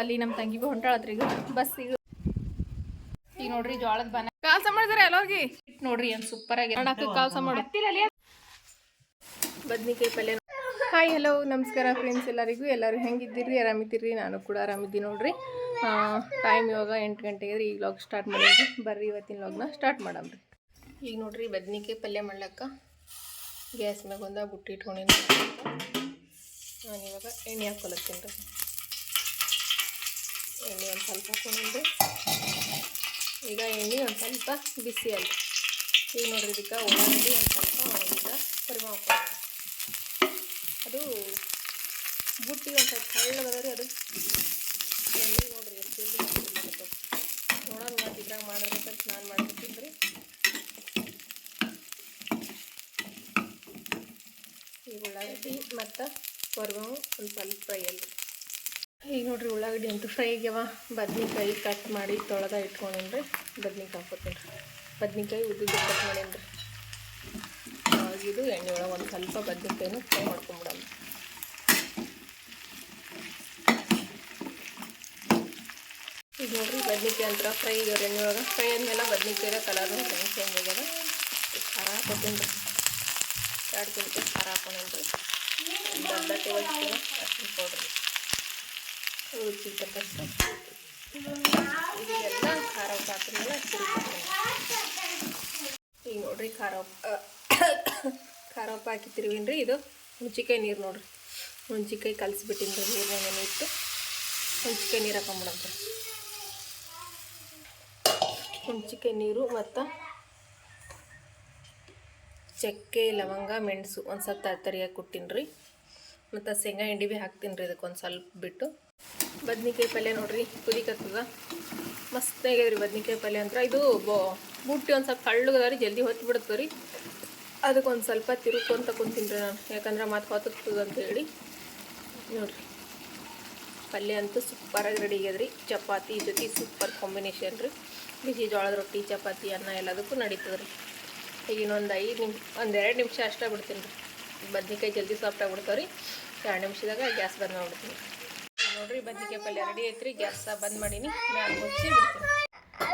ಅಲ್ಲಿ ನಮ್ಮ ತಂಗಿ ಬಿ ಹೊಂಟಾಳತ್ರಿ ಈಗ ಬಸ್ ಈಗ. ಈಗ ನೋಡ್ರಿ ಜೋಳದ ಬನ ಕಾಲ್ಸ ಮಾಡಿದ್ರೆ ಎಲ್ಲೋಗಿ? ನೋಡ್ರಿ ಏನ್ ಸೂಪರ್ ಆಗಿ ಕಾಲ್ಸ ಮಾಡು. ಬದ್ನಿಕಾಯಿ ಪಲ್ಯ. ಹಾಯ್ ಹಲೋ ನಮಸ್ಕಾರ ಫ್ರೆಂಡ್ಸ್ ಎಲ್ಲರಿಗೂ. ಎಲ್ಲರೂ ಹೆಂಗಿದ್ದೀರಿ? ಆರಾಮಿದ್ದೀರಿ? ನಾನು ಕೂಡ ಆರಾಮಿದ್ದೀನಿ ನೋಡ್ರಿ. ಟೈಮ್ ಇವಾಗ ಎಂಟು ಗಂಟೆಗೆ ಈಗ ಲಾಗ್ ಸ್ಟಾರ್ಟ್ ಮಾಡಿದ್ರಿ ಬರ್ರಿ ಇವತ್ತಿನ ಲಾಗ್ನ ಸ್ಟಾರ್ಟ್ ಮಾಡಮ್ರಿ ಈಗ ನೋಡ್ರಿ ಬದ್ನಿಕಾಯಿ ಪಲ್ಯ ಮಾಡ್ಲಕ್ಕ. ಗ್ಯಾಸ್ ಮ್ಯಾಗ ಒಂದ ಬುಟ್ಟಿ ಇಟ್ಕೊಂಡಿನಿ. ನಾನು ಇವಾಗ ಎಣ್ಣೆ ಹಾಕೊಲತ್ತೀನಿ ರೀ. ಎಣ್ಣೆ ಒಂದು ಸ್ವಲ್ಪ ಹಾಕೊಂಡಿದ್ದೆ ಈಗ ಎಣ್ಣೆ ಒಂದು ಸ್ವಲ್ಪ ಬಿಸಿ ಅಲ್ಲ ಈಗ ನೋಡ್ರಿ ಇದಕ್ಕೆ ಉಳ್ಳಾಗಡ್ಡಿ ಒಂದು ಸ್ವಲ್ಪ ಈಗ ಹಾಕ್ಕೊಳ್ಳಿ ಅದು ಬುಟ್ಟಿ ಒಂದು ಸ್ವಲ್ಪ ಹಳ್ಳಗದ ರೀ ಅದು. ಎಣ್ಣೆ ನೋಡ್ರಿ ಎಷ್ಟು ಹಾಕಿರ್ಬೇಕು ಮತ್ತು ಇದ್ರಾಗ ಮಾಡೋದಕ್ಕೆ ನಾನು ಮಾಡ್ತೀನಿ ರೀ. ಈ ಉಳ್ಳಾಗಡ್ಡಿ ಮತ್ತು ಕರಿಬೇವು ಒಂದು ಸ್ವಲ್ಪ ಫ್ರೈ ಅಲ್ರಿ ಈಗ ನೋಡ್ರಿ ಉಳ್ಳಾಗಡ್ಡಿ ಅಂತೂ ಫ್ರೈ ಆಗ್ಯಾವ. ಬದ್ನಿಕಾಯಿ ಕಟ್ ಮಾಡಿ ತೊಳೆದ ಇಟ್ಕೊಂಡೇನ್ರಿ. ಬದ್ನಿಕಾಯಿ ಹಾಕೋತೀನಿ ರೀ ಬದ್ನಿಕಾಯಿ ಉದ್ದುದ್ದು ಕಟ್ ಮಾಡೇನ್ರಿ. ಇದು ಎಣ್ಣೆ ಒಳಗೆ ಒಂದು ಸ್ವಲ್ಪ ಬದ್ನಿಕಾಯಿನ ಫ್ರೈ ಮಾಡ್ಕೊಂಬಿಡೋಣ. ಈಗ ನೋಡ್ರಿ ಬದ್ನಿಕಾಯಿ ಅಂತ ಫ್ರೈ ಆಗ್ಯಾವ ಎಣ್ಣೆ ಒಳಗೆ. ಫ್ರೈ ಆದ್ಮೇಲೆ ಬದ್ನಿಕಾಯಿದ ಕಲರ್ ಹೆಂಗೆ ಚೇಂಜ್ ಆಗ್ಯದ ಖಾರ ಹಾಕೋತೀನಿ ರೀ ಎರಡು ಕಿಂತ ಖಾರ ಹಾಕೊಂಡೇನ್ರಿ ಅರ್ಧ ಟೇಬಲ್ ಸ್ಪೂನ್ ಅರ್ಶಿನ ಪೌಡ್ರ್ ತಕ್ಕಷ್ಟು ಇದೆಲ್ಲ ಖಾರ ಹಾಕಿದ್ಮೇಲೆ ಈಗ ನೋಡ್ರಿ ಖಾರ ಖಾರ ಉಪ್ಪು ಹಾಕಿ ಇದು? ಹುಂಚಿಕಾಯಿ ನೀರು ನೋಡ್ರಿ. ಹುಂಚಿಕಾಯಿ ಕಲಸಿಬಿಟ್ಟಿನ್ರಿ ನೀರು ಇತ್ತು ಹುಂಚಿಕಾಯಿ ನೀರು ಹಾಕೊಂಬಿಡಂತ ಹುಂಚಿಕಾಯಿ ನೀರು ಮತ್ತು ಚಕ್ಕೆ, ಲವಂಗ, ಮೆಣಸು ಒಂದು ಸ್ವಲ್ಪ ತರ್ತರಿಯಾಗಿ ಕೊಟ್ಟಿನಿ ರೀ ಮತ್ತು ಶೇಂಗಾ, ಹಿಂಡಿ ಭೀ ಹಾಕ್ತೀನಿ ರೀ ಇದಕ್ಕೆ ಒಂದು ಸ್ವಲ್ಪ ಬಿಟ್ಟು. ಬದ್ನಿಕಾಯಿ ಪಲ್ಯ ನೋಡ್ರಿ ಕುದಿಕತ್ತದ ಮಸ್ತ್ ಆಗ್ಯದ್ರಿ ಬದ್ನಿಕಾಯಿ ಪಲ್ಯ ಅಂದ್ರೆ ಇದು ಬುಟ್ಟಿ ಒಂದು ಸ್ವಲ್ಪ ತಳ್ಳುಗದ್ರಿ ಜಲ್ದಿ ಹೊತ್ತು ಬಿಡುತ್ತೆ ರೀ. ಅದಕ್ಕೆ ಸ್ವಲ್ಪ ತಿರುಕೊಂತ ಕುಂತೀನಿ ರೀ ನಾನು. ಯಾಕಂದ್ರೆ ಮತ್ತೆ ಹೊತ್ತದ ಅಂತ ಹೇಳಿ. ನೋಡ್ರಿ. ಪಲ್ಯ ಅಂತೂ ಸೂಪರಾಗಿ ರೆಡಿ ಆಗ್ಯದ್ರಿ. ಚಪಾತಿ ಜೊತೆ ಸೂಪರ್ ಕಾಂಬಿನೇಷನ್ ರೀ. ಬಿಸಿ ಜೋಳದ ರೊಟ್ಟಿ, ಚಪಾತಿ, ಅನ್ನ ಎಲ್ಲದಕ್ಕೂ ನಡೀತದೆ ರೀ. ಈಗ ಇನ್ನೊಂದು ಐದು ನಿಮಿಷ ಒಂದು ಎರಡು ನಿಮಿಷ ಅಷ್ಟೇ ಬಿಡ್ತೀನಿ ರೀ. ಬದ್ನಿಕಾಯಿ ಜಲ್ದಿ ಸಾಫ್ಟಾಗಿ ಆಗ್ಬಿಡ್ತಾವೆ ರೀ. ಎರಡು ನಿಮಿಷದಾಗ ಗ್ಯಾಸ್ ಬಂದ್ ಮಾಡ್ಬಿಡ್ತೀನಿ. ನೋಡ್ರಿ, ಬದ್ನಿಕಾಯಿ ಪಲ್ಯ ರೆಡಿ ಐತ್ರಿ, ಗ್ಯಾಸ್ ಬಂದ್ ಮಾಡೀನಿ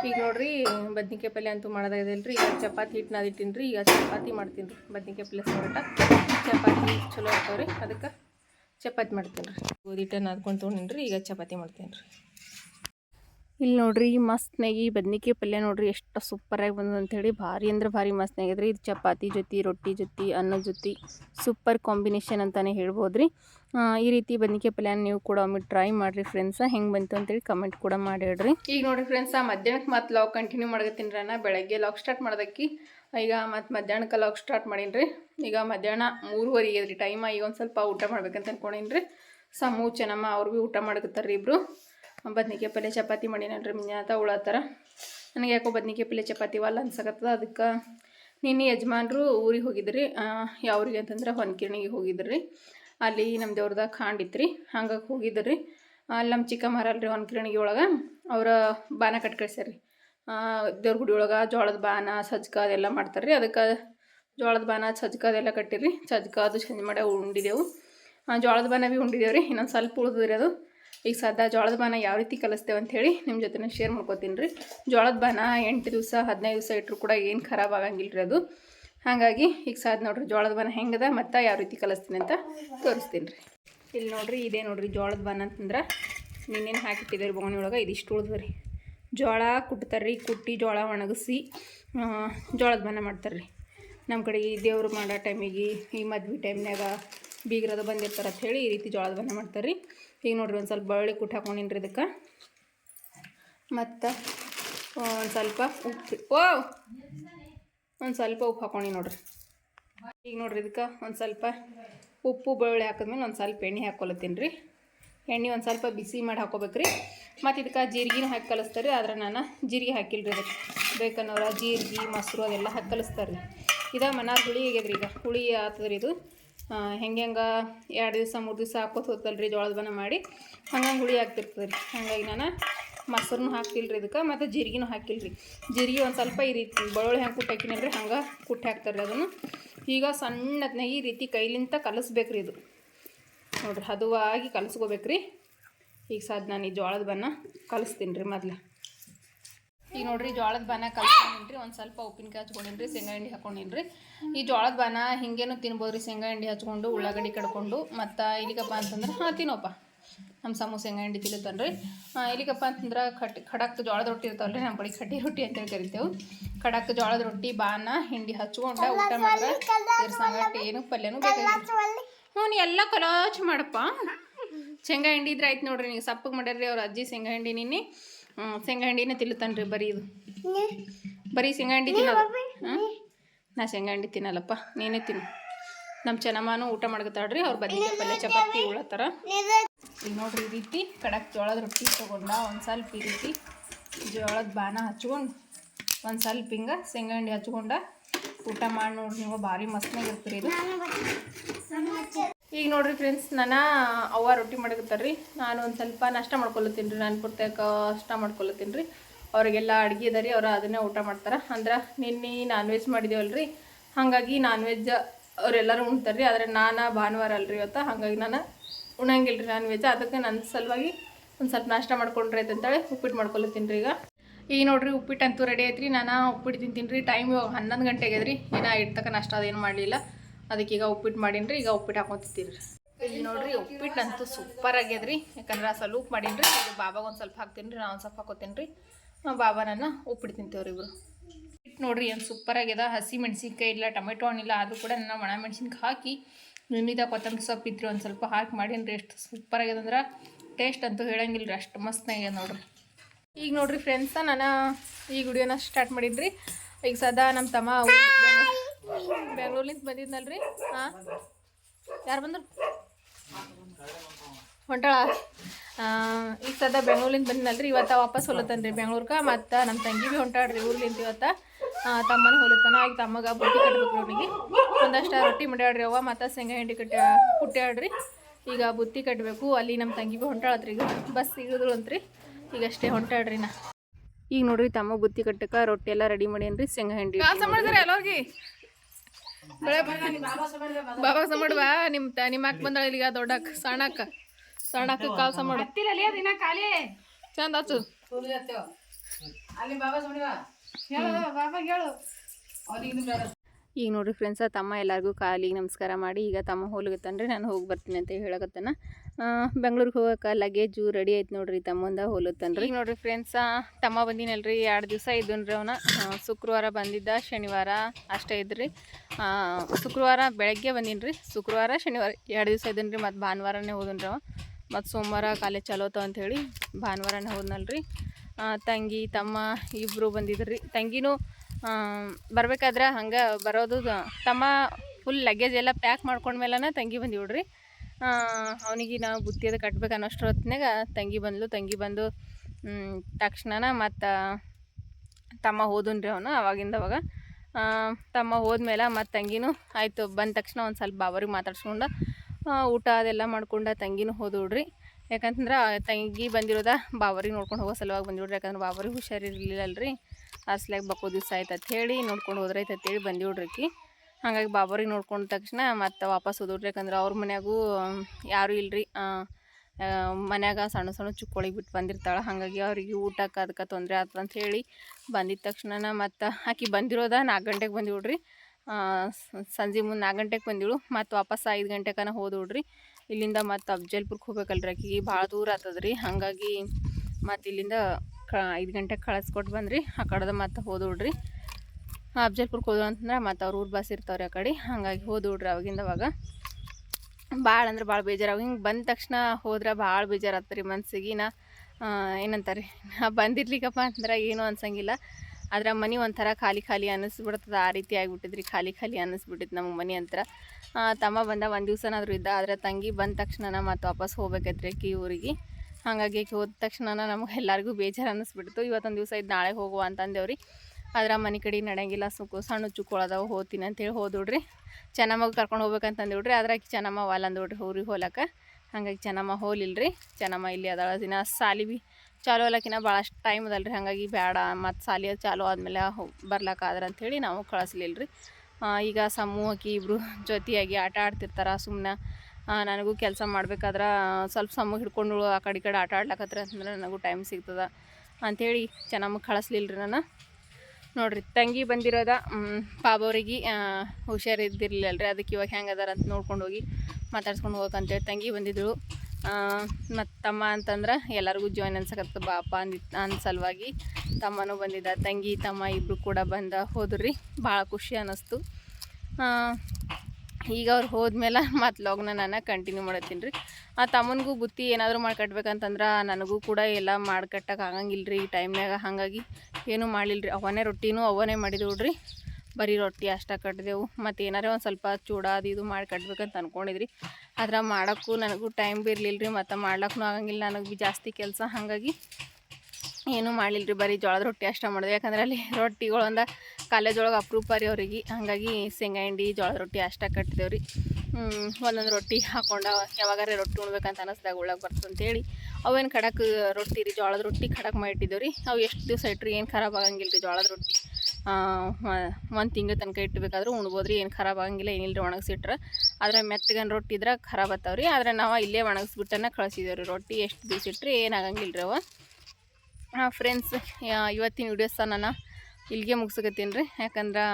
ಈಗ ನೋಡ್ರಿ, ಬದ್ನಿಕಾಯಿ ಪಲ್ಯ ಅಂತೂ ಮಾಡೋದಾಗದಲ್ರಿ ಈಗ ಚಪಾತಿ ಹಿಟ್ಟು ನಾದಿ ರೀ ಈಗ ಚಪಾತಿ ಮಾಡ್ತೀನಿ ರೀ ಬದ್ನಿಕಾಯಿ ಪಲ್ಯ ಸೊರಟ ಚಪಾತಿ ಚಲೋ ಇರ್ತಾವ್ರಿ, ಅದಕ್ಕೆ ಚಪಾತಿ ಮಾಡ್ತೀನಿ ರೀ ಗೋಧಿ ಹಿಟ್ಟು ನಾದ್ಕೊಂಡು ತೊಗೊಂಡಿನ್ರಿ, ಈಗ ಚಪಾತಿ ಮಾಡ್ತೀನಿ ರೀ ಇಲ್ಲಿ ನೋಡ್ರಿ ಮಸ್ತ್ನಾಗಿ ಬದ್ನಿಕಾಯಿ ಪಲ್ಯ ನೋಡ್ರಿ ಎಷ್ಟು ಸೂಪರಾಗಿ ಬಂದದ ಅಂಥೇಳಿ ಭಾರಿ ಅಂದ್ರೆ ಭಾರಿ ಮಸ್ತ್ ನೆಗಿದ್ರಿ ಇದು ಚಪಾತಿ ಜೊತೆ, ರೊಟ್ಟಿ ಜೊತೆ ಅನ್ನದ ಜೊತೆ ಸೂಪರ್ ಕಾಂಬಿನೇಷನ್ ಅಂತಲೇ ಹೇಳ್ಬೋದು ರೀ ಈ ರೀತಿ ಬದ್ನಿಕಾಯಿ ಪಲ್ಯ ನೀವು ಕೂಡ ಒಮ್ಮೆ ಟ್ರೈ ಮಾಡಿರಿ ಫ್ರೆಂಡ್ಸ ಹೆಂಗೆ ಬಂತು ಅಂತೇಳಿ ಕಮೆಂಟ್ ಕೂಡ ಮಾಡಿ ಹೇಳ್ರಿ. ಈಗ ನೋಡ್ರಿ ಆ ಮಧ್ಯಾಹ್ನಕ್ಕೆ ಮತ್ತೆ ಲಾಗ್ ಕಂಟಿನ್ಯೂ ಮಾಡಕತ್ತೀನಿ ರೀ ಬೆಳಗ್ಗೆ ಲಾಗ್ ಸ್ಟಾರ್ಟ್ ಮಾಡೋದಕ್ಕೆ ಈಗ ಮತ್ತು ಮಧ್ಯಾಹ್ನಕ್ಕೆ ಲಾಗ್ ಸ್ಟಾರ್ಟ್ ಮಾಡೀನಿ ರೀ. ಈಗ ಮಧ್ಯಾಹ್ನ ಮೂರುವರೆಗೆ ರೀ ಟೈಮ ಈಗ ಒಂದು ಸ್ವಲ್ಪ ಊಟ ಮಾಡ್ಬೇಕಂತ ಅನ್ಕೊಂಡೀನಿ ರೀ. ಸಮೂ ಚೆನ್ನಮ್ಮ ಅವ್ರು ಭೀ ಊಟ ಮಾಡಕತ್ತಾರ ಇಬ್ರು. ಬದ್ನಿಕಾಯಿ ಪಲ್ಯ ಚಪಾತಿ ಮಾಡೀನಲ್ರಿ ಮುಂಜಾನೆ ಉಳತ್ತಾರ ನನಗೆ ಯಾಕೋ ಬದ್ನಿಕಾಯಿ ಪಲ್ಯ ಚಪಾತಿ ವಲ್ಲ ಅನ್ಸಕತ್ತದ, ಅದಕ್ಕೆ ನಿನ್ನೆ ಯಜಮಾನ್ರು ಊರಿಗೆ ಹೋಗಿದ್ರಿ. ಯಾವ್ರಿಗೆ ಅಂತಂದ್ರೆ ಹೊನ್ಕಿರ್ಣಿಗೆ ಹೋಗಿದ್ರಿ. ಅಲ್ಲಿ ನಮ್ಮ ದೇವ್ರದಾಗ ಕಾಂಡಿತ್ರಿ ಹಂಗಾಗಿ ಹೋಗಿದ್ರಿ. ಅಲ್ಲಿ ನಮ್ಮ ಚಿಕ್ಕ ಅಲ್ರಿ ಹೊನ್ಕಿರ್ಣಿಗೆ ಒಳಗೆ, ಅವ್ರ ಬಾನ ಕಟ್ ಕಳ್ಸ್ಯಾರ ರೀ ದೇವ್ರ ಗುಡಿ ಒಳಗೆ ಜೋಳದ ಬಾನ, ಸಜ್ಕ ಅದೆಲ್ಲ ಮಾಡ್ತಾರೆ ರೀ ಅದಕ್ಕೆ ಜೋಳದ ಬಾನ, ಸಜ್ಕ ಅದೆಲ್ಲ ಕಟ್ಟಿರಿ. ಸಜ್ಕ ಅದು ಚಂದ ಮಾಡಿ ಉಂಡಿದೆವು. ಜೋಳದ ಬಾನ ಭೀ ಉಂಡಿದೇವ್ರಿ. ಇನ್ನೊಂದು ಸ್ವಲ್ಪ ಉಳಿದ್ರಿ ಅದು. ಈಗ ಸದ್ಯ ಜೋಳದ ಬಾನ ಯಾವ ರೀತಿ ಕಲಿಸ್ತೇವೆ ಅಂಥೇಳಿ ನಿಮ್ಮ ಜೊತೆ ಶೇರ್ ಮಾಡ್ಕೋತೀನಿ ರೀ. ಜೋಳದ ಬಾನ ಎಂಟು ದಿವಸ, ಹದಿನೈದು ದಿವಸ ಇಟ್ಟರು ಕೂಡ ಏನು ಖರಾಬ್ ಆಗಂಗಿಲ್ಲ ರೀ ಅದು. ಹಾಗಾಗಿ ಈಗ ಸಾದ್ ನೋಡ್ರಿ ಜೋಳದ ಬಾನ ಹೆಂಗದ ಮತ್ತು ಯಾವ ರೀತಿ ಕಲಿಸ್ತೀನಿ ಅಂತ ತೋರಿಸ್ತೀನಿ ರೀ. ಇಲ್ಲಿ ನೋಡ್ರಿ, ಇದೇ ನೋಡ್ರಿ ಜೋಳದ ಬಾನ ಅಂತಂದ್ರೆ ನಿನ್ನೇನು ಹಾಕಿಟ್ಟಿದ್ದೀರಿ ಬೋಣಿ ಒಳಗೆ? ಇದಿಷ್ಟು ಉಳ್ದು ರೀ ಜೋಳ ಕುಟ್ತಾರೆ ರೀ ಕುಟ್ಟಿ ಜೋಳ ಒಣಗಿಸಿ ಜೋಳದ ಬಾನ ಮಾಡ್ತಾರೆ ರೀ ನಮ್ಮ ಕಡೆ ಈ ದೇವ್ರು ಮಾಡೋ ಟೈಮಿಗೆ ಈ ಮದ್ವೆ ಟೈಮ್ನಾಗ ಬೀಗ್ರದ ಬಂದಿರ್ತಾರೆ ಅಂತ ಹೇಳಿ ಈ ರೀತಿ ಜೋಳದ ಬಾನ ಮಾಡ್ತಾರೆ ರೀ ಈಗ ನೋಡಿರಿ ಒಂದು ಸ್ವಲ್ಪ ಬಳ್ಳಿ ಕುಟ್ಟು ಹಾಕೊಂಡಿನ್ರಿ ಇದಕ್ಕೆ. ಮತ್ತು ಒಂದು ಸ್ವಲ್ಪ ಉಪ್ಪು, ಓ! ಒಂದು ಸ್ವಲ್ಪ ಉಪ್ಪು ಹಾಕೊಂಡಿ ನೋಡ್ರಿ. ಈಗ ನೋಡ್ರಿ ಇದಕ್ಕೆ ಒಂದು ಸ್ವಲ್ಪ ಉಪ್ಪು ಬೆಳ್ಳುಳ್ಳಿ ಹಾಕಿದ್ಮೇಲೆ ಒಂದು ಸ್ವಲ್ಪ ಎಣ್ಣೆ ಹಾಕ್ಕೊಳತ್ತೀನಿ ರೀ ಎಣ್ಣೆ ಒಂದು ಸ್ವಲ್ಪ ಬಿಸಿ ಮಾಡಿ ಹಾಕೋಬೇಕ್ರಿ. ಮತ್ತು ಇದಕ್ಕೆ ಜೀರಿಗೆನ ಹಾಕಿ ಕಲಿಸ್ತಾರೆ ಆದ್ರೆ ನಾನು ಜೀರಿಗೆ ಹಾಕಿಲ್ಲ ರೀ ಅದಕ್ಕೆ ಬೇಕನ್ನೋರ ಜೀರಿಗೆ, ಮೊಸರು ಅದೆಲ್ಲ ಹಾಕಿ ಕಲಿಸ್ತಾರೆ ರೀ ಇದು ಮನಾರ್ ಹುಳಿ ಆಗ್ಯದ್ರಿ ಈಗ? ಹುಳಿ ಆಗ್ತದ್ರಿ ಇದು. ಹೆಂಗೆ ಹೆಂಗೆ ಎರಡು ದಿವಸ, ಮೂರು ದಿವಸ ಹಾಕೋತ ಹೋತಲ್ಲ ರೀ ಜೋಳದ ಬನ ಮಾಡಿ. ಹಂಗಂಗೆ ಹುಳಿ ಆಗ್ತಿರ್ತದೆ ರೀ ಹಾಗಾಗಿ ನಾನು ಮೊಸರನ್ನು ಹಾಕಿಲ್ಲ ರೀ ಇದಕ್ಕೆ, ಮತ್ತು ಜೀರಿಗೆನೂ ಹಾಕಿಲ್ಲ ರೀ ಜೀರಿಗೆ ಒಂದು ಸ್ವಲ್ಪ ಈ ರೀತಿ ಬಳ್ಳುಳ್ಳಿ ಹೆಂಗೆ ಕುಟ್ಟಿ ಹಾಕಿನಲ್ರಿ, ಹಂಗೆ ಕುಟ್ಟಿ ಹಾಕ್ತಾರೆ ಅದನ್ನು. ಈಗ ಸಣ್ಣದನ್ನ ಈ ರೀತಿ ಕೈಲಿಂತ ಕಲಸ್ಬೇಕು ರೀ ಇದು. ನೋಡ್ರಿ, ಹದುವಾಗಿ ಕಲಿಸ್ಕೋಬೇಕು ರೀ ಈಗ ಸಾದ್ ನಾನು ಈ ಜೋಳದ ಬನ್ನ ಕಲಿಸ್ತೀನಿ ರೀ ಮೊದ್ಲು. ಈಗ ನೋಡ್ರಿ ಜೋಳದ ಬಾನ ಕಲ್ಸ್ಕೊಂಡೇನ್ರಿ, ಒಂದು ಸ್ವಲ್ಪ ಉಪ್ಪಿನಕಾಯಿ ಹಚ್ಕೊಂಡಿನ್ರಿ, ಶೇಂಗಾ ಹಿಂಡಿ ಹಾಕೊಂಡಿನ್ರಿ. ಈ ಜೋಳದ ಬಾನ ಹಿಂಗೇನು ತಿನ್ಬೋದ್ರಿ, ಶೇಂಗಾ ಹಿಂಡಿ ಹಚ್ಕೊಂಡು, ಉಳ್ಳಾಗಡ್ಡಿ ಕಡ್ಕೊಂಡು, ಮತ್ತು ಇಲ್ಲಿಗಪ್ಪ ಅಂತಂದ್ರೆ, ಹಾ, ತಿನ್ನೋಪ್ಪ. ನಮ್ಮ ಸಮೂಹ ಶೇಂಗಾ ಹಿಂಡಿ ತಿಳಿತಾನ್ರಿ ಇಲ್ಲಿಗಪ್ಪ ಅಂತಂದ್ರೆ ಕಟ್, ಖಡಕ್ ಜೋಳದ ರೊಟ್ಟಿ ಇರ್ತಾವಲ್ರಿ ನಮ್ಮ ಬಳಿ ಕಡ್ಡಿ ರೊಟ್ಟಿ ಅಂತೇಳಿ ಕರಿತೇವೆ. ಖಡಕ್ ಜೋಳದ ರೊಟ್ಟಿ, ಬಾನ, ಹಿಂಡಿ ಹಚ್ಕೊಂಡ ಊಟ ಮಾಡಿದ್ರೆ ಏನು ಪಲ್ಯನೂ ಬೇಕಾಗಿಲ್ಲ ಹ್ಞೂ ಎಲ್ಲ ಕಲಾಚ್ ಮಾಡಪ್ಪ. ಶೇಂಗಾ ಹಿಂಡಿ ಇದ್ರೆ ಆಯ್ತು ನೋಡ್ರಿ ನೀವು ಸಪ್ಪಗೆ ಮಾಡ್ಯಾರ್ರಿ, ಅವ್ರ ಅಜ್ಜಿ ಶೇಂಗಾ ಹಿಂಡಿ ನಿನ್ನೆ. ಹ್ಞೂ ಶೇಂಗಾ ಹಿಂಡಿನೇ ತಿನ್ನುತ್ತಾನೆ ರೀ ಬರೀ ಇದು. ಬರೀ ಶೇಂಗಾ ಹಿಂಡಿ ತಿನ್ನೋದು. ಹಾಂ ನಾ. ಶೇಂಗಾ ತಿನ್ನಲ್ಲಪ್ಪ ನೀನೇ ತಿನ್ನು. ನಮ್ಮ ಚೆನ್ನಮ್ಮನೂ ಊಟ ಮಾಡ್ಕೊತಾಳ್ರಿ ಅವ್ರು ಬದಿ ಪಲ್ಯ ಚಪಾತಿ ಉಳತ್ತಾರ ಈಗ ನೋಡ್ರಿ ಈ ರೀತಿ ಕಡಕ್ ಜೋಳದ ರೊಟ್ಟಿ ತೊಗೊಂಡ ಒಂದು ಸ್ವಲ್ಪ ಈ ರೀತಿ ಜೋಳದ ಬಾನ ಹಚ್ಕೊಂಡು ಒಂದು ಸ್ವಲ್ಪ ಹಿಂಗೆ ಶೇಂಗಾ ಹಚ್ಕೊಂಡು ಹಚ್ಕೊಂಡ ಊಟ ಮಾಡಿ ನೋಡ್ರಿ ನೀವು ಭಾರಿ ಮಸ್ತ್ನಾಗ ಇರ್ತೀರಿ ಇದು. ಈಗ ನೋಡ್ರಿ ಫ್ರೆಂಡ್ಸ್ ನಾನು ಅವ್ವ ರೊಟ್ಟಿ ಮಾಡಕತ್ತಾರ್ರಿ ನಾನು ಒಂದು ಸ್ವಲ್ಪ ನಾಷ್ಟ ಮಾಡ್ಕೊಳ್ಳತ್ತೀನಿ ರೀ. ನಾನು ಪೂರ್ತಿ ಕಷ್ಟ ಮಾಡ್ಕೊಳತ್ತೀನಿ ರೀ. ಅವರಿಗೆಲ್ಲ ಅಡುಗೆ ಅದ ರೀ, ಅವ್ರು ಅದನ್ನೇ ಊಟ ಮಾಡ್ತಾರೆ. ಅಂದ್ರೆ ನಿನ್ನೆ ನಾನ್ ವೆಜ್ ಮಾಡಿದೇವಲ್ರಿ ಹಾಗಾಗಿ ನಾನ್ ವೆಜ್ ಅವರೆಲ್ಲರೂ ಉಣ್ತಾರೆ ರೀ. ಆದರೆ ನಾನು ಭಾನುವಾರ ಅಲ್ರಿ ಇವತ್ತು. ಹಾಗಾಗಿ ನಾನು ಉಣಂಗಿಲ್ಲ ರೀ ನಾನ್ ವೆಜ್ ಅದಕ್ಕೆ ನನ್ನ ಸಲುವಾಗಿ ಒಂದು ಸ್ವಲ್ಪ ನಾಷ್ಟ ಮಾಡ್ಕೊಂಡ್ರೆ ಅಂತೇಳಿ ಉಪ್ಪಿಟ್ಟು ಮಾಡ್ಕೊಳ್ಳತ್ತೀನಿ ರೀ ಈಗ. ಈಗ ನೋಡ್ರಿ ಉಪ್ಪಿಟ್ಟು ಅಂತೂ ರೆಡಿ ಐತ್ರಿ. ನಾನು ಉಪ್ಪಿಟ್ಟು ತಿಂತೀನಿ ರೀ. ಟೈಮ್ ಹನ್ನೊಂದು ಗಂಟೆಗೆ ಅದ್ರಿ ಇನ್ನು ಇಡ್ತಕ್ಕ ನಾಷ್ಟ ಅದೇನು ಮಾಡಲಿಲ್ಲ. ಅದಕ್ಕೆ ಈಗ ಉಪ್ಪಿಟ್ಟು ಮಾಡೀನಿ ರೀ ಈಗ ಉಪ್ಪಿಟ್ಟು ಹಾಕೊತಿದ್ದೀರಿ ಇಲ್ಲಿ ನೋಡ್ರಿ ಉಪ್ಪಿಟ್ಟು ಅಂತೂ ಸೂಪರ್ ಆಗ್ಯದ್ರಿ. ಯಾಕಂದ್ರೆ ಸ್ವಲ್ಪ ಮಾಡೀನಿ ರೀ ಈಗ ಬಾಬಾಗ ಒಂದು ಸ್ವಲ್ಪ ಹಾಕ್ತೀನಿ ರೀ ಒಂದು ಸ್ವಲ್ಪ ಹಾಕೋತೀನಿ ರೀ. ಬಾಬಾ ನನ್ನ ಉಪ್ಪಿಟ್ಟು ತಿಂತೇವ್ರಿ ಇವರು. ಉಪ್ಪಿಟ್ಟು ನೋಡ್ರಿ ಏನು ಸೂಪರ್ ಆಗ್ಯದ. ಹಸಿ ಮೆಣಸಿನ್ಕಾಯಿ ಇಲ್ಲ, ಟೊಮೆಟೊ ಹಣ್ಣಿಲ್ಲ ಅದು ಕೂಡ ನನ್ನ ಒಣ ಮೆಣಸಿನ್ಕಾಯಿ ಹಾಕಿ ನಿನ್ನಿದ ಕೊತ್ತಂಬರಿ ಸೊಪ್ಪು ಇದ್ರಿ ಒಂದು ಸ್ವಲ್ಪ ಹಾಕಿ ಮಾಡೀನಿ ರೀ ಎಷ್ಟು ಸೂಪರ್ ಆಗ್ಯದ ಅಂದ್ರೆ ಟೇಸ್ಟ್ ಅಂತೂ ಹೇಳಂಗಿಲ್ಲ ರೀ ಅಷ್ಟು ಮಸ್ತ್ನಾಗ್ಯದ ನೋಡ್ರಿ. ಈಗ ನೋಡ್ರಿ ಫ್ರೆಂಡ್ಸ ನಾನು ಈ ವಿಡಿಯೋನ ಸ್ಟಾರ್ಟ್ ಮಾಡಿದ್ರಿ ಈಗ ಸದಾ ನಮ್ಮ ತಮ್ಮ ಬೆಂಗಳೂರ್ಲಿಂದ ಬಂದಿದ್ನಲ್ರಿ? ಹಾಂ? ಯಾರು ಬಂದರು? ಹೊಂಟಾಳ? ಈಗ ಸದ್ಯ ಬೆಂಗಳೂರಿಂದ ಬಂದಿನಲ್ರಿ ಇವತ್ತು ವಾಪಸ್ ಹೊಲತ್ತಾನ ರೀ ಬೆಂಗಳೂರ್ಗೆ ಮತ್ತು ನಮ್ಮ ತಂಗಿ ಭೀ ಹೊಂಟಾಡ್ರಿ ಊರ್ಲಿಂದ ಇವತ್ತು. ತಮ್ಮನ ಹೊಲತ್ತಾನ ಈಗ ತಮ್ಮಗ ಬುಟ್ಟಿ ಕಟ್ಬೇಕು ಅವನಿಗೆ. ಒಂದಷ್ಟು ರೊಟ್ಟಿ ಮಾಡ್ಯಾಡ್ರಿ ಅವ್ವ ಮತ್ತು ಶೇಂಗಾ ಹಿಂಡಿ ಕಟ್ಟ ಕುಟ್ಟಾಡ್ರಿ ಈಗ ಬುತ್ತಿ ಕಟ್ಟಬೇಕು ಅಲ್ಲಿ ನಮ್ಮ ತಂಗಿ ಭೀ ಹೊಂಟಾಳತ್ರಿ ಈಗ. ಬಸ್ ಸಿಗಿದ್ರು ಅಂತ್ರಿ ಈಗ ಅಷ್ಟೇ ಹೊಂಟಾಡ್ರಿ ನಾ. ಈಗ ನೋಡ್ರಿ ತಮ್ಮ ಬುತ್ತಿ ಕಟ್ಟಕ್ಕೆ ರೊಟ್ಟಿ ಎಲ್ಲ ರೆಡಿ ಮಾಡ್ಯನ್ರಿ ಶೇಂಗಾ ಹಿಂಡಿ ಬಾಬಾ ಸಮಾಡ್ ಬಾ. ನಿಮ್ಮ ನಿಮ್ ನಿಮ್ಮ ಅಕ್ಕ ಬಂದಳ ಈಗ ದೊಡ್ಡಕ್ಕ ಸಣ್ಣಕ್ಕ. ಸಣ್ಣಕ್ಕ ಕಾಲ್ ಸಮಾಡು ಚಂದ ಆಚು ಅಲ್ಲಿ ಬಾಬಾ ಬಾಬಾ ಆತು ಈಗ ನೋಡಿರಿ ಫ್ರೆಂಡ್ಸ ತಮ್ಮ ಎಲ್ಲರಿಗೂ ಕಾಲಿಗೆ ನಮಸ್ಕಾರ ಮಾಡಿ ಈಗ ತಮ್ಮ ಹೋಲಗತ್ತನ್ರಿ ನಾನು ಹೋಗಿ ಬರ್ತೀನಿ ಅಂತ ಹೇಳಕತ್ತಾನ. ಬೆಂಗ್ಳೂರಿಗೆ ಹೋಗೋಕೆ ಲಗೇಜು ರೆಡಿ ಆಯ್ತು ನೋಡ್ರಿ ತಮ್ಮಂದ ಹೋಲತ್ತನ್ರಿ ಈಗ ನೋಡ್ರಿ ಫ್ರೆಂಡ್ಸ ತಮ್ಮ ಬಂದಿನಲ್ರಿ, ಎರಡು ದಿವಸ ಇದ್ದನ್ರಿ ಅವನ. ಶುಕ್ರವಾರ ಬಂದಿದ್ದ, ಶನಿವಾರ ಅಷ್ಟೇ ಇದ್ರಿ. ಶುಕ್ರವಾರ ಬೆಳಗ್ಗೆ ಬಂದಿನ್ರಿ ಶುಕ್ರವಾರ, ಶನಿವಾರ ಎರಡು ದಿವಸ ಇದ್ದನ್ರಿ ಮತ್ತು ಭಾನುವಾರನೇ ಹೋದನ್ರಿ ಅವ ಮತ್ತು ಸೋಮವಾರ ಕಾಲೇಜ್ ಚಲೋತ ಅಂಥೇಳಿ ಭಾನುವಾರನೇ ಹೋದ್ನಲ್ರಿ. ತಂಗಿ, ತಮ್ಮ ಇಬ್ಬರು ಬಂದಿದ್ರಿ. ತಂಗಿನೂ ಬರ್ಬೇಕಾದ್ರೆ ಹಂಗೆ ಬರೋದು ತಮ್ಮ ಫುಲ್ ಲಗೇಜ್ ಎಲ್ಲ ಪ್ಯಾಕ್ ಮಾಡ್ಕೊಂಡ್ಮೇಲೆ ತಂಗಿ ಬಂದಿವ್ರಿ ಅವನಿಗೆ ನಾವು ಬುತ್ತಿ ಅದು ಕಟ್ಬೇಕು ಅನ್ನೋಷ್ಟ್ರ ಹೊತ್ತಿನಾಗ ತಂಗಿ ಬಂದ್ಲು. ತಂಗಿ ಬಂದು ತಕ್ಷಣ ಮತ್ತು ತಮ್ಮ ಹೋದನ್ರಿ ಅವನು ಅವಾಗಿಂದ ಅವಾಗ. ತಮ್ಮ ಹೋದ್ಮೇಲೆ ಮತ್ತು ತಂಗಿನೂ ಆಯಿತು ಬಂದ ತಕ್ಷಣ ಒಂದು ಸ್ವಲ್ಪ ಬಾಬರಿಗೆ ಮಾತಾಡ್ಸ್ಕೊಂಡು ಊಟ ಅದೆಲ್ಲ ಮಾಡ್ಕೊಂಡು ತಂಗಿನೂ ಹೋದೋಡ್ರಿ ಯಾಕಂತಂದ್ರೆ ತಂಗಿ ಬಂದಿರೋದ ಬಾಬರಿಗೆ ನೋಡ್ಕೊಂಡು ಹೋಗೋ ಸಲುವಾಗಿ ಬಂದಿವ್ರಿ ಯಾಕಂದ್ರೆ ಬಾಬರಿಗೆ ಹುಷಾರಿರ್ಲಿಲ್ಲಲ್ರಿ ಅಸ್ಲಾಗ ಬಕ್ಕೋ ದಿವಸ ಆಯ್ತು ಅಂತ ಹೇಳಿ ನೋಡ್ಕೊಂಡು ಹೋದ್ರೆ ಹೇಳಿ ಅಂತೇಳಿ ಬಂದಿವ್ರಿ ಹಾಗಾಗಿ ಬಾಬರಿಗೆ ನೋಡ್ಕೊಂಡ ತಕ್ಷಣ ಮತ್ತೆ ವಾಪಸ್ ಹೋದ್ರಿ ಯಾಕಂದ್ರೆ ಅವ್ರ ಮನ್ಯಾಗೂ ಯಾರೂ ಇಲ್ರಿ ಮನ್ಯಾಗ ಸಣ್ಣ ಸಣ್ಣ ಚುಕ್ಕೋಳಿಗೆ ಬಿಟ್ಟು ಬಂದಿರ್ತಾಳೆ. ಹಾಗಾಗಿ ಅವ್ರಿಗೆ ಊಟಕ್ಕೆ ಅದಕ್ಕೆ ತೊಂದರೆ ಆಯ್ತು ಅಂತ ಹೇಳಿ ಬಂದಿದ್ದ ತಕ್ಷಣ ಮತ್ತು ಆಕಿ ಬಂದಿರೋದ ನಾಲ್ಕು ಗಂಟೆಗೆ ಬಂದಿವ್ರಿ ಸಂಜೆ ಮುಂದೆ ನಾಲ್ಕು ಗಂಟೆಗೆ ಬಂದಿಳು ಮತ್ತು ವಾಪಸ್ ಐದು ಗಂಟೆಕನ ಹೋದೋಡ್ರಿ ಇಲ್ಲಿಂದ ಮತ್ತು ಅಫ್ಜಲ್ಪುರ್ಗೆ ಹೋಗ್ಬೇಕಲ್ರಿ ಆಕೆಗೆ ಭಾಳ ದೂರ ಆಗ್ತದ್ರಿ ಹಾಗಾಗಿ ಮತ್ತು ಇಲ್ಲಿಂದ ಕ ಐದು ಗಂಟೆಗೆ ಕಳಿಸ್ಕೊಟ್ಟು ಬಂದ್ರಿ. ಆ ಕಡೆದ ಮತ್ತು ಹೋದೋಡ್ರಿ. ಅಫ್ಜಲ್ಪುರ್ಗೆ ಹೋದ್ರು ಅಂತಂದ್ರೆ ಮತ್ತು ಅವ್ರ ಊರು ಬಸ್ ಇರ್ತಾವ್ರಿ ಆ ಕಡೆ. ಹಾಗಾಗಿ ಹೋದೋಡ್ರಿ ಅವಾಗಿಂದ ಅವಾಗ. ಭಾಳ ಅಂದ್ರೆ ಭಾಳ ಬೇಜಾರು. ಹಿಂಗೆ ಬಂದ ತಕ್ಷಣ ಹೋದ್ರೆ ಭಾಳ ಬೇಜಾರು ರೀ ಮನ್ಸಿಗೆ. ನಾ ಏನಂತಾರೆ ಬಂದಿರ್ಲಿಕ್ಕಪ್ಪ ಅಂದ್ರೆ ಏನೂ ಅನ್ಸಂಗಿಲ್ಲ. ಆದ್ರೆ ಮನೆ ಒಂಥರ ಖಾಲಿ ಖಾಲಿ ಅನ್ನಿಸ್ಬಿಡ್ತದೆ. ಆ ರೀತಿ ಆಗಿಬಿಟ್ಟಿದ್ರಿ. ಖಾಲಿ ಖಾಲಿ ಅನ್ನಿಸ್ಬಿಟ್ಟಿತ್ತು ನಮಗೆ ಮನೆ ಅಂತರ. ತಮ್ಮ ಬಂದ ಒಂದು ದಿವಸನಾದ್ರೂ ಇದ್ದ. ಆದರೆ ತಂಗಿ ಬಂದ ತಕ್ಷಣ ಮತ್ತೆ ವಾಪಸ್ ಹೋಗ್ಬೇಕೈತ್ರಿ ಕಿ ಊರಿಗೆ. ಹಾಗಾಗಿ ಹೋದ ತಕ್ಷಣ ನಮಗೆ ಎಲ್ಲರಿಗೂ ಬೇಜಾರು ಅನ್ನಿಸ್ಬಿಡ್ತು. ಇವತ್ತೊಂದು ದಿವಸ ಇದು ನಾಳೆ ಹೋಗುವ ಅಂತಂದೇವ್ರಿ. ಆದ್ರೆ ಮನೆ ಕಡೆ ನಡೆಯಂಗಿಲ್ಲ ಸುಖ ಸಣ್ಣ ಚುಕ್ಕೊಳದವು ಹೋಗ್ತೀನಿ ಅಂತೇಳಿ ಹೋದೋಡ್ರಿ ಚೆನ್ನಮ್ಮಗೆ ಕರ್ಕೊಂಡು ಹೋಗ್ಬೇಕಂತಂದೇವ್ರಿ. ಆದ್ರೆ ಆಕೆ ಚೆನ್ನಮ್ಮ ವಾಲ್ ಅಂದೋಡ್ರಿ ಊರಿಗೆ ಹೋಲಕ್ಕೆ ಹಂಗಾಗಿ ಚೆನ್ನಮ್ಮ ಹೋಲಿಲ್ರಿ ಚೆನ್ನಮ್ಮ ಇಲ್ಲಿ ಅದಾಳ, ದಿನ ಸಾಲಿ ಬಿ ಚಾಲು ಅಲ್ಲಕಿನ ಭಾಳಷ್ಟು ಟೈಮ್ ಅದಲ್ರಿ. ಹಾಗಾಗಿ ಬೇಡ ಮತ್ತು ಸಾಲಿ ಚಾಲು ಆದಮೇಲೆ ಬರ್ಲಕ್ಕಾದ್ರೆ ಅಂಥೇಳಿ ನಾವು ಕಳಿಸ್ಲಿಲ್ಲ ರೀ ಈಗ ಸಮೂಹಕ್ಕೆ ಇಬ್ಬರು ಜೊತೆಯಾಗಿ ಆಟ ಆಡ್ತಿರ್ತಾರೆ ಸುಮ್ಮನೆ ನನಗೂ ಕೆಲಸ ಮಾಡ್ಬೇಕಾದ್ರೆ ಸ್ವಲ್ಪ ಸಮ ಹಿಡ್ಕೊಂಡು ಆ ಕಡೆ ಕಡೆ ಆಟ ಆಡ್ಲಕತ್ರ ಅಂತಂದ್ರೆ ನನಗೂ ಟೈಮ್ ಸಿಗ್ತದೆ. ಅಂಥೇಳಿ ಚೆನ್ನಾಗಿ ಕಳಿಸ್ಲಿಲ್ಲ ರೀ ನಾನು ನೋಡ್ರಿ, ತಂಗಿ ಬಂದಿರೋದ ಪಾಬವ್ರಿಗೆ ಹುಷಾರಿದ್ದಿರಲಿಲ್ಲ ರೀ ಅದಕ್ಕೆ ಇವಾಗ ಹೆಂಗೆ ಅದಾರ ಅಂತ ನೋಡ್ಕೊಂಡು ಹೋಗಿ ಮಾತಾಡ್ಸ್ಕೊಂಡು ಹೋಗಕ್ಕಂತೇಳಿ ತಂಗಿ ಬಂದಿದ್ದಳು ಮತ್ತು ತಮ್ಮ ಅಂತಂದ್ರೆ ಎಲ್ಲರಿಗೂ ಜಾಯ್ನ್ ಅನ್ಸಕತ್ತ ಬಾಪ ಅಂದಿ ಅಂದ ಸಲುವಾಗಿ ತಮ್ಮನೂ ಬಂದಿದ್ದ. ತಂಗಿ, ತಮ್ಮ ಇಬ್ಬರು ಕೂಡ ಬಂದ. ಹೋದ್ರಿ ಭಾಳ ಖುಷಿ ಅನ್ನಿಸ್ತು ಈಗ ಅವ್ರು ಹೋದ್ಮೇಲೆ ಮತ್ತು ಲಾಗ್ನ ನಾನು ಕಂಟಿನ್ಯೂ ಮಾಡತ್ತೀನಿ ರೀ. ಆ ತಮ್ಮನಿಗೂ ಬುತ್ತಿ ಏನಾದರೂ ಮಾಡ್ಕಟ್ಬೇಕಂತಂದ್ರೆ ನನಗೂ ಕೂಡ ಎಲ್ಲ ಮಾಡ್ಕಟ್ಟಕ್ಕೆ ಆಗಂಗಿಲ್ಲ ರೀ ಈ ಟೈಮ್ನಾಗ ಹಾಗಾಗಿ ಏನೂ ಮಾಡಲಿಲ್ಲ ರೀ ಅವನೇ ರೊಟ್ಟಿನೂ ಅವನೇ ಮಾಡಿದೆವು ರೀ ಬರೀ ರೊಟ್ಟಿ ಅಷ್ಟ ಕಟ್ಟಿದೆವು ಮತ್ತು ಏನಾರೇ ಒಂದು ಸ್ವಲ್ಪ ಚೂಡ ಅದು ಇದು ಮಾಡಿ ಕಟ್ಬೇಕಂತ ಅಂದ್ಕೊಂಡಿದ್ರಿ ಆದ್ರೆ ಮಾಡೋಕ್ಕೂ ನನಗೂ ಟೈಮ್ ಇರಲಿಲ್ಲ ರೀ ಮತ್ತು ಮಾಡ್ಲಕ್ಕೂ ಆಗಂಗಿಲ್ಲ. ನನಗೆ ಬಿ ಜಾಸ್ತಿ ಕೆಲಸ. ಹಾಗಾಗಿ ಏನೂ ಮಾಡಲಿಲ್ಲ ರೀ ಬರೀ ಜೋಳದ ರೊಟ್ಟಿ ಅಷ್ಟೇ ಮಾಡಿದೆ. ಯಾಕಂದ್ರೆ ಅಲ್ಲಿ ರೊಟ್ಟಿಗಳೊಂದ ಕಾಲೇಜ್ ಒಳಗೆ ಅಪ್ರೂಪ ರೀ ಅವ್ರಿಗೆ. ಹಾಗಾಗಿ ಶೇಂಗಾ ಹಿಂಡಿ, ಜೋಳದ ರೊಟ್ಟಿ ಅಷ್ಟೇ ಕಟ್ಟಿದೇವು ರೀ. ಒಂದೊಂದು ರೊಟ್ಟಿ ಹಾಕೊಂಡು ಯಾವಾಗಾರ ರೊಟ್ಟಿ ಉಣ್ಬೇಕಂತ ಅನ್ನಿಸ್ದಾಗ ಉಳ್ಳಾಗ ಬರ್ತದೆ ಅಂತೇಳಿ ಅವೇನು ಖಡಕ್ ರೊಟ್ಟಿ ರೀ, ಜೋಳದ ರೊಟ್ಟಿ ಖಡಕ್ ಮಾಡಿಟ್ಟಿದ್ದೇವೆ ರೀ. ಅವು ಎಷ್ಟು ದಿವಸ ಇಟ್ರಿ ಏನು ಖರಾಬ್ ಆಗಂಗಿಲ್ಲ ರೀ ಜೋಳದ ರೊಟ್ಟಿ. ಒಂದು ತಿಂಗಳ ತನಕ ಇಟ್ಟಬೇಕಾದ್ರೂ ರೀ ಏನು ಖರಾಬ್ ಆಗಂಗಿಲ್ಲ ಏನಿಲ್ಲ ರೀ ಒಣಗಿಸಿಟ್ರೆ. ಆದರೆ ಮೆತ್ತಗನ್ ರೊಟ್ಟಿ ಇದ್ರೆ ಖರಾಬ್ ರೀ. ಆದರೆ ನಾವು ಇಲ್ಲೇ ಒಣಗಿಸ್ಬಿಟ್ಟನ ಕಳಿಸಿದ್ದೇವೆ ರೀ ರೊಟ್ಟಿ. ಎಷ್ಟು ದಿವಸ ಇಟ್ಟರೆ ಏನಾಗಂಗಿಲ್ಲ ರೀ ಅವ. ಫ್ರೆಂಡ್ಸ್ ಇವತ್ತಿನ ವಿಡಿಯೋಸ ನಾನು ಇಲ್ಲಿಗೆ ಮುಗಿಸ್ಕತ್ತೀನಿ ರೀ. ಯಾಕಂದ್ರೆ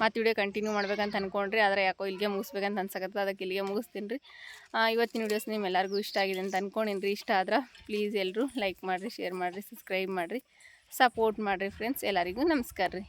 ಮತ್ತು ವಿಡಿಯೋ ಕಂಟಿನ್ಯೂ ಮಾಡ್ಬೇಕಂತ ಅಂದ್ಕೊಂಡ್ರಿ ಆದರೆ ಯಾಕೋ ಇಲ್ಲಿಗೆ ಮುಗಿಸ್ಬೇಕಂತ ಅನ್ಸಕತ್ತ ಅದಕ್ಕೆ ಇಲ್ಲಿಗೆ ಮುಗಿಸ್ತೀನಿ ರೀ. ಇವತ್ತಿನ ವೀಡಿಯೋಸ್ ನಿಮ್ಮ ಎಲ್ಲರಿಗೂ ಇಷ್ಟ ಆಗಿದೆ ಅಂತ ಅಂದ್ಕೊಂಡಿನಿ ರೀ. ಇಷ್ಟ ಆದ್ರೆ ಪ್ಲೀಸ್ ಎಲ್ಲರೂ ಲೈಕ್ ಮಾಡಿರಿ ಶೇರ್ ಮಾಡಿರಿ ಸಬ್ಸ್ಕ್ರೈಬ್ ಮಾಡಿರಿ ಸಪೋರ್ಟ್ ಮಾಡಿರಿ ಫ್ರೆಂಡ್ಸ್ ಎಲ್ಲರಿಗೂ ನಮಸ್ಕಾರ ರೀ.